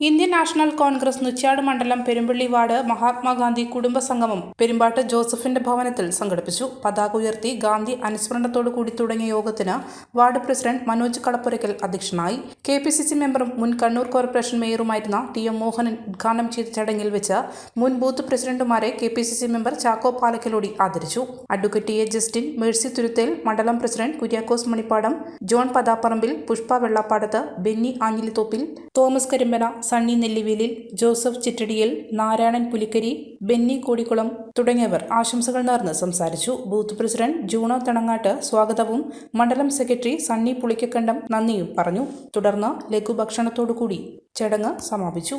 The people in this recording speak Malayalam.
ഇന്ത്യൻ നാഷണൽ കോൺഗ്രസ് നുച്ചാട് മണ്ഡലം പെരുമ്പള്ളി വാർഡ് മഹാത്മാഗാന്ധി കുടുംബ സംഗമം പെരുമ്പാട്ട് ജോസഫിന്റെ ഭവനത്തിൽ സംഘടിപ്പിച്ചു. പതാക ഉയർത്തി ഗാന്ധി അനുസ്മരണത്തോടു കൂടി തുടങ്ങിയ യോഗത്തിന് വാർഡ് പ്രസിഡന്റ് മനോജ് കളപ്പുരയ്ക്കൽ അധ്യക്ഷനായി. കെ പി സി സി മെമ്പറും മുൻ കണ്ണൂർ കോർപ്പറേഷൻ മേയറുമായിരുന്ന ടി എം മോഹനൻ ഉദ്ഘാടനം ചെയ്ത ചടങ്ങിൽ വെച്ച് മുൻ booth പ്രസിഡന്റുമാരെ K P C C member Chacko Palakkalody ആദരിച്ചു. Advocate A Justin Mercy Thuruthel മണ്ഡലം president Kuriakose Manippadam John Pathapparambil Pushpa Vellappadathu Benny Anjilithoppil Thomas Karimpana Sunny Nellivelil Joseph Chittadiyil Narayanan Pulikkari Benny Kodikkulam തുടങ്ങിയവർ ആശംസകൾ നേർന്ന് സംസാരിച്ചു. ബൂത്ത് പ്രസിഡന്റ് ജൂണോ തണങ്ങാട്ട് സ്വാഗതവും മണ്ഡലം സെക്രട്ടറി സണ്ണി പുളിക്കക്കണ്ടം നന്ദിയും പറഞ്ഞു. തുടർന്ന് ലഘുഭക്ഷണത്തോടുകൂടി ചടങ്ങ് സമാപിച്ചു.